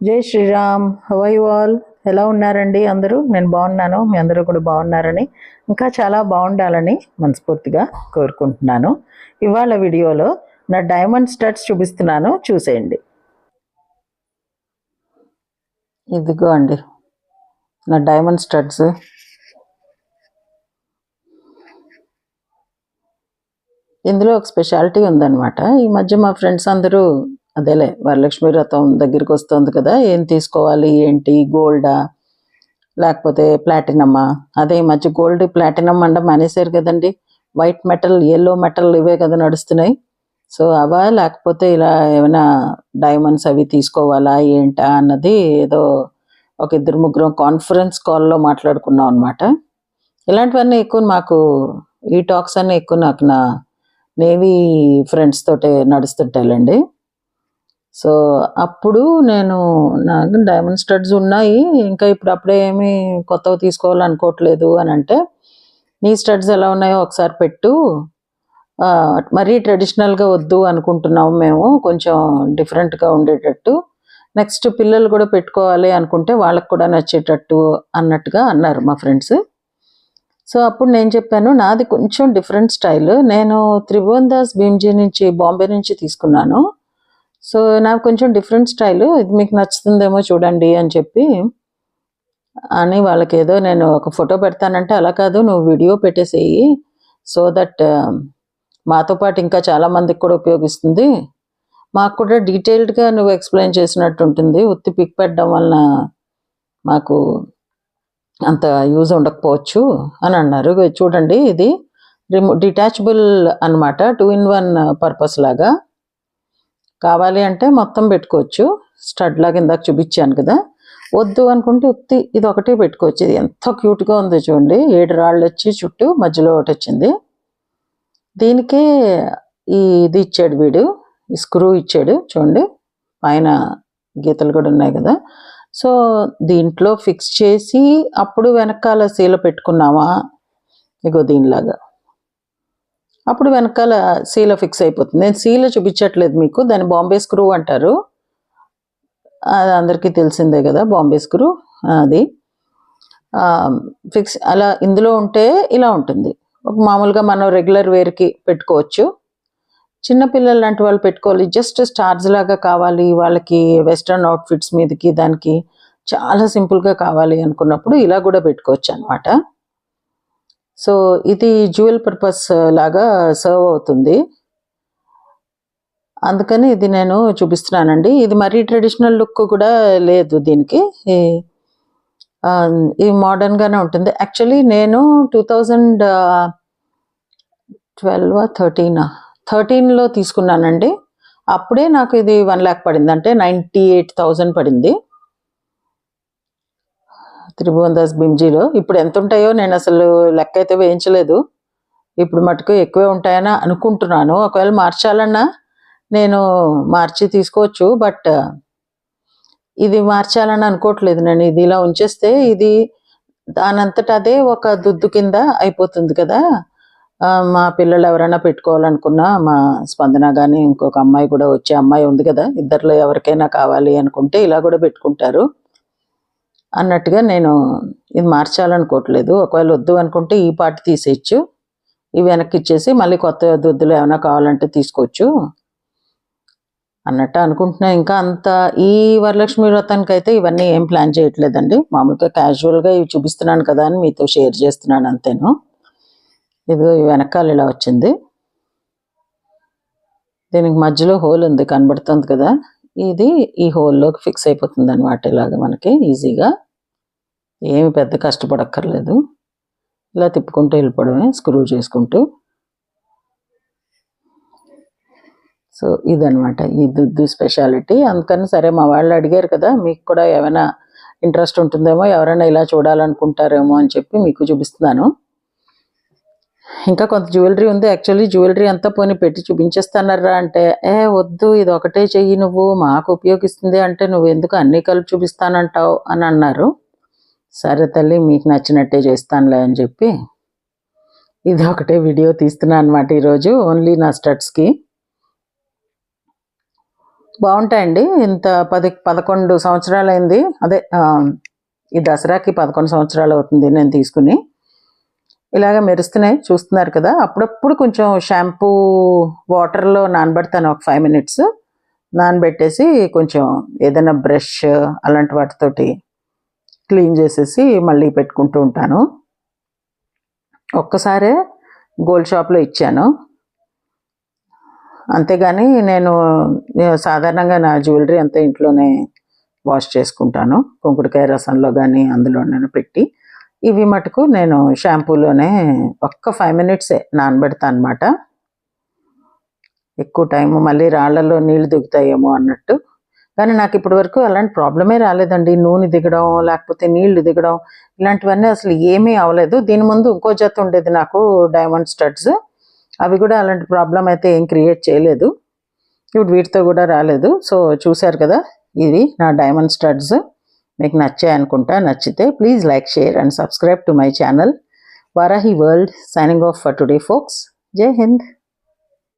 జై శ్రీరామ్ హవై వాల్ ఎలా ఉన్నారండి అందరూ? నేను బాగున్నాను మీ అందరూ కూడా బాగున్నారని ఇంకా చాలా బాగుండాలని మనస్ఫూర్తిగా కోరుకుంటున్నాను. ఇవాళ వీడియోలో నా డైమండ్ స్టడ్స్ చూపిస్తున్నాను చూసేయండి. ఇదిగో అండి నా డైమండ్ స్టడ్స్ ఇందులో ఒక స్పెషాలిటీ ఉందన్నమాట. ఈ మధ్య మా ఫ్రెండ్స్ అందరూ అదేలే వరలక్ష్మి వ్రతం దగ్గరికి వస్తుంది కదా ఏం తీసుకోవాలి ఏంటి గోల్డా లేకపోతే ప్లాటినమ్మా అదే ఈ మధ్య గోల్డ్ ప్లాటినం అండ మానేశారు కదండి. వైట్ మెటల్ ఎల్లో మెటల్ ఇవే కదా నడుస్తున్నాయి. సో అవా లేకపోతే ఇలా ఏమైనా డైమండ్స్ అవి తీసుకోవాలా ఏంటా అన్నది ఏదో ఒక ఇద్దరు ముగ్గురు కాన్ఫరెన్స్ కాల్లో మాట్లాడుకున్నాం అనమాట ఇలాంటివన్నీ ఎక్కువ మాకు ఈ టాక్స్ అన్నీ ఎక్కువ నాకు నా నేవీ ఫ్రెండ్స్ తోటే నడుస్తుంటాయిలండి. సో అప్పుడు నేను నాకు డైమండ్ స్టడ్స్ ఉన్నాయి. ఇంకా ఇప్పుడు అప్పుడే ఏమి కొత్తవి తీసుకోవాలనుకోవట్లేదు అని అంటే నీ స్టడ్స్ ఎలా ఉన్నాయో ఒకసారి పెట్టు. మరీ ట్రెడిషనల్గా వద్దు అనుకుంటున్నాము మేము. కొంచెం డిఫరెంట్గా ఉండేటట్టు. నెక్స్ట్ పిల్లలు కూడా పెట్టుకోవాలి అనుకుంటే వాళ్ళకి కూడా నచ్చేటట్టు అన్నట్టుగా అన్నారు మా ఫ్రెండ్స్ సో అప్పుడు నేను చెప్పాను నాది కొంచెం డిఫరెంట్ స్టైల్ నేను త్రిభువన్ దాస్ భీమ్జీ నుంచి బాంబే నుంచి తీసుకున్నాను. సో నాకు కొంచెం డిఫరెంట్ స్టైల్ ఇది మీకు నచ్చుతుందేమో చూడండి అని చెప్పి అని వాళ్ళకి ఏదో నేను ఒక ఫోటో పెడతానంటే అలా కాదు నువ్వు వీడియో పెట్టేసేయి. సో దట్ um, మాతో పాటు ఇంకా చాలా మందికి కూడా ఉపయోగిస్తుంది. మాకు కూడా డీటెయిల్డ్గా నువ్వు ఎక్స్ప్లెయిన్ చేసినట్టు ఉంటుంది. ఉత్తి పిక్ పెట్టడం వలన మాకు అంత యూజ్ ఉండకపోవచ్చు అని అన్నారు. చూడండి ఇది రిమో డిటాచబుల్ అన్నమాట. టూ ఇన్ వన్ పర్పస్ లాగా. కావాలి అంటే మొత్తం పెట్టుకోవచ్చు. స్టడ్ లాగా ఇందాక చూపించాను కదా. వద్దు అనుకుంటే ఉత్తి ఇది ఒకటే పెట్టుకోవచ్చు. ఇది ఎంత క్యూట్గా ఉందో చూడండి. ఏడు రాళ్ళు వచ్చి చుట్టూ మధ్యలో ఒకటి వచ్చింది. దీనికే ఈ ఇది ఇచ్చాడు వీడు. ఈ స్క్రూ ఇచ్చాడు చూడండి. పైన గీతలు కూడా ఉన్నాయి కదా. సో దీంట్లో ఫిక్స్ చేసి అప్పుడు వెనకాల సీల పెట్టుకున్నామా ఇగో దీనిలాగా. అప్పుడు వెనకాల సీల ఫిక్స్ అయిపోతుంది. నేను సీల చూపించట్లేదు మీకు. దాన్ని బాంబే స్క్రూ అంటారు. అది అందరికీ తెలిసిందే కదా బాంబే స్క్రూ అది. ఫిక్స్ అలా ఇందులో ఉంటే ఇలా ఉంటుంది. ఒక మామూలుగా మనం రెగ్యులర్ వేర్కి పెట్టుకోవచ్చు. చిన్నపిల్లలు లాంటి వాళ్ళు పెట్టుకోవాలి. జస్ట్ స్టార్స్ లాగా కావాలి. వాళ్ళకి వెస్ట్రన్ అవుట్ఫిట్స్ మీదకి దానికి చాలా సింపుల్గా కావాలి అనుకున్నప్పుడు ఇలా కూడా పెట్టుకోవచ్చు అనమాట సో ఇది జ్యువెల్ పర్పస్ లాగా సర్వ్ అవుతుంది. అందుకని ఇది నేను చూపిస్తున్నానండి. ఇది మరీ ట్రెడిషనల్ లుక్ కూడా లేదు దీనికి. ఈ- ఇది మోడర్న్గానే ఉంటుంది. యాక్చువల్లీ నేను టూ థౌజండ్ ట్వెల్వ్ థర్టీన్? థర్టీన్లో తీసుకున్నానండి. అప్పుడే నాకు ఇది వన్ ల్యాక్ పడింది. అంటే నైంటీ ఎయిట్ థౌజండ్ పడింది. త్రిభువన్ దాస్ బింజీలో. ఇప్పుడు ఎంత ఉంటాయో నేను అసలు లెక్క అయితే వేయించలేదు. ఇప్పుడు మటుకు ఎక్కువే ఉంటాయని అనుకుంటున్నాను. ఒకవేళ మార్చాలన్నా నేను మార్చి తీసుకోవచ్చు బట్ ఇది మార్చాలని అనుకోవట్లేదు నేను. ఇది ఇలా ఉంచేస్తే ఇది దానంతట అదే ఒక దుద్దు కింద అయిపోతుంది కదా. మా పిల్లలు ఎవరైనా పెట్టుకోవాలనుకున్నా మా స్పందన కానీ ఇంకొక అమ్మాయి కూడా వచ్చే అమ్మాయి ఉంది కదా. ఇద్దరిలో ఎవరికైనా కావాలి అనుకుంటే ఇలా కూడా పెట్టుకుంటారు. అన్నట్టుగా నేను ఇది మార్చాలనుకోవట్లేదు. ఒకవేళ వద్దు అనుకుంటే ఈ పార్ట్ తీసేయచ్చు. ఇవి వెనక్కి ఇచ్చేసి మళ్ళీ కొత్త దుద్దులు ఏమైనా కావాలంటే తీసుకోవచ్చు అన్నట్టు అనుకుంటున్నా. ఇంకా అంత ఈ వరలక్ష్మి వ్రతానికి అయితే ఇవన్నీ ఏం ప్లాన్ చేయట్లేదండి. మామూలుగా క్యాజువల్గా ఇవి చూపిస్తున్నాను కదా అని మీతో షేర్ చేస్తున్నాను అంతేను. ఇదిగో ఈ వెనకాల ఇలా వచ్చింది. దీనికి మధ్యలో హోల్ ఉంది కనబడుతుంది కదా. ఇది ఈ హోల్లోకి ఫిక్స్ అయిపోతుంది అనమాట ఇలాగ మనకి ఈజీగా ఏమి పెద్ద కష్టపడక్కర్లేదు. ఇలా తిప్పుకుంటూ వెళ్ళిపోవడమే స్క్రూ చేసుకుంటూ. సో ఇదనమాట ఈ దుద్దు స్పెషాలిటీ అందుకని సరే మా వాళ్ళు అడిగారు కదా మీకు కూడా ఏమైనా ఇంట్రెస్ట్ ఉంటుందేమో ఎవరైనా ఇలా చూడాలనుకుంటారేమో అని చెప్పి మీకు చూపిస్తున్నాను. ఇంకా కొంత జ్యువెలరీ ఉంది. యాక్చువల్లీ జ్యువెలరీ అంతా పోనీ పెట్టి చూపించేస్తానరా అంటే ఏ వద్దు ఇది ఒకటే చెయ్యి నువ్వు మాకు ఉపయోగిస్తుంది అంటే నువ్వు ఎందుకు అన్నీ కలిపి చూపిస్తానంటావు? అని అన్నారు. సరే తల్లి మీకు నచ్చినట్టే చేస్తానులే అని చెప్పి ఇది ఒకటే వీడియో తీస్తున్నాను అనమాట ఈరోజు ఓన్లీ నా స్టడ్స్కి బాగుంటాయండి. ఇంత పది పదకొండు సంవత్సరాలు అయింది అదే ఈ దసరాకి పదకొండు సంవత్సరాలు అవుతుంది నేను తీసుకుని. ఇలాగ మెరుస్తున్నాయి చూస్తున్నారు కదా. అప్పుడప్పుడు కొంచెం షాంపూ వాటర్లో నానబెడతాను ఒక ఫైవ్ మినిట్స్. నానబెట్టేసి కొంచెం ఏదైనా బ్రష్ అలాంటి వాటితోటి క్లీన్ చేసేసి మళ్ళీ పెట్టుకుంటూ ఉంటాను. ఒక్కసారే గోల్డ్ షాప్లో ఇచ్చాను. అంతేగాని నేను నేను సాధారణంగా నా జ్యువెలరీ అంతా ఇంట్లోనే వాష్ చేసుకుంటాను. కుంకుడుకాయ రసంలో కానీ అందులో నేను పెట్టి. ఇవి మటుకు నేను షాంపూలోనే ఒక్క ఫైవ్ మినిట్సే నానబెడతా అనమాట ఎక్కువ టైము మళ్ళీ రాళ్ళలో నీళ్ళు దిగుతాయేమో అన్నట్టు. కానీ నాకు ఇప్పటి వరకు అలాంటి ప్రాబ్లమే రాలేదండి. నూనె దిగడం లేకపోతే నీళ్ళు దిగడం ఇలాంటివన్నీ అసలు ఏమీ అవ్వలేదు దీని ముందు ఇంకో జత ఉండేది నాకు డైమండ్ స్టడ్స్ అవి కూడా అలాంటి ప్రాబ్లం అయితే ఏం క్రియేట్ చేయలేదు. ఇప్పుడు వీటితో కూడా రాలేదు. సో చూశారు కదా ఇది నా డైమండ్ స్టడ్స్ మీకు నచ్చాయి అనుకుంటా నచ్చితే please like share and subscribe to my channel Varahi world signing off for today folks Jai Hind